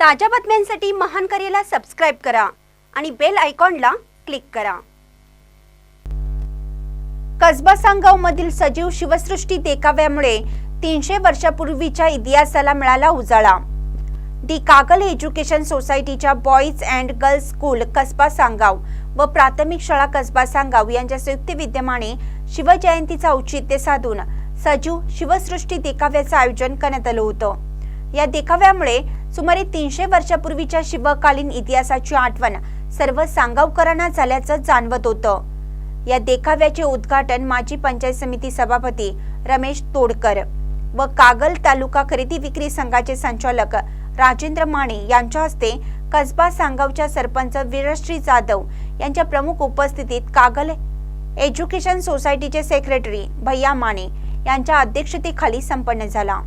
ताज्या बातम्यांसाठी महान करेला सबस्क्राईब करा आणि बेल आयकॉनला क्लिक करा. कसबा सांगाव मधील सजीव शिवसृष्टी देखाव्यामुळे तीनशे वर्षापूर्वीच्या इतिहासाला मिळाला उजाळा. दी कागल एज्युकेशन सोसायटीच्या boys and girls school Kasba Sangav व प्राथमिक शाळा कसबा सांगाव यांच्या संयुक्त विद्यमाने शिवजयंतीचा औचित्य साधून सजीव शिवसृष्टी देखाव्याचं आयोजन करण्यात आलं होतं. या देखाव्यामुळे सुमारे तीनशे वर्षापूर्वीच्या शिवकालीन इतिहासाची आठवण सर्व सांगावकरांना झाल्याचं जाणवत होतं. या देखाव्याचे उद्घाटन माजी पंचायत समिती सभापती रमेश तोडकर व कागल तालुका खरेदी विक्री संघाचे संचालक राजेंद्र माने यांच्या हस्ते कसबा सांगावच्या सरपंच वीरश्री जाधव यांच्या प्रमुख उपस्थितीत कागल एज्युकेशन सोसायटीचे सेक्रेटरी भैया माने यांच्या अध्यक्षतेखाली संपन्न झाला.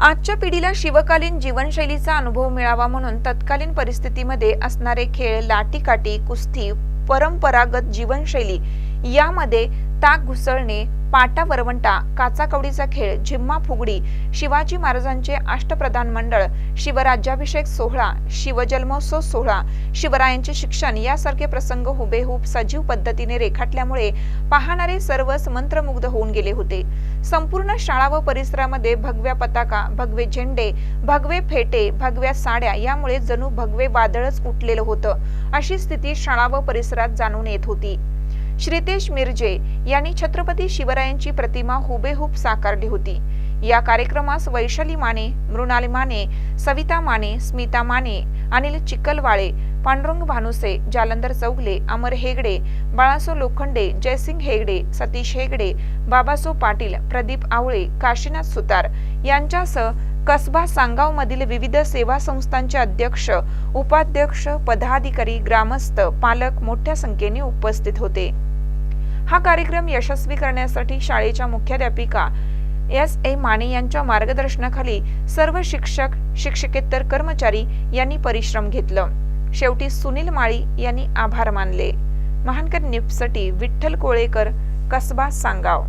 आजच्या पिढीला शिवकालीन जीवनशैलीचा अनुभव मिळावा म्हणून तत्कालीन परिस्थितीमध्ये असणारे खेळ लाटीकाटी कुस्ती परंपरागत जीवनशैली. यामध्ये ताक घुसळणे पाटा वरवंटा काचाकवडीचा खेळ झिम्मा फुगडी शिवाजी महाराजांचे अष्टप्रधान मंडळ शिवराज्याभिषेक सोहळा शिवजन्मोत्सव सोहळा शिवरायांचे शिक्षण यासारखे प्रसंग हुबेहूब सजीव पद्धतीने रेखाटल्यामुळे पाहणारे सर्वच मंत्रमुग्ध होऊन गेले होते. संपूर्ण शाळा व परिसरामध्ये भगव्या पताका भगवे झेंडे भगवे फेटे भगव्या साड्या यामुळे जणू भगवे वादळच उठलेलं होतं. अशी स्थिती शाळा व परिसरात जाणून येत होती. श्रीतेश मिरजे यांनी छत्रपती शिवरायांची प्रतिमा हुबेहूब साकारली होती. या कार्यक्रमास वैशाली माने मृणाली माने सविता माने स्मिता माने अनिल चिकलवाळे पांडुरंग भानुसे जालंधर चौगले अमर हेगडे बाळासो लोखंडे जयसिंग हेगडे सतीश हेगडे बाबासो पाटील प्रदीप आवळे काशीनाथ सुतार यांच्यासह कसबा सांगाव मधील विविध सेवा संस्थांचे अध्यक्ष उपाध्यक्ष पदाधिकारी ग्रामस्थ पालक मोठ्या संख्येने उपस्थित होते. हा कार्यक्रम यशस्वी करण्यासाठी शाळेच्या मुख्याध्यापिका एस ए माने यांच्या मार्गदर्शनाखाली सर्व शिक्षक शिक्षकेतर कर्मचारी यांनी परिश्रम घेतलं. शेवटी सुनील माळी यांनी आभार मानले. महानकर निप्सटी विठ्ठल कोळेकर कसबा सांगाव.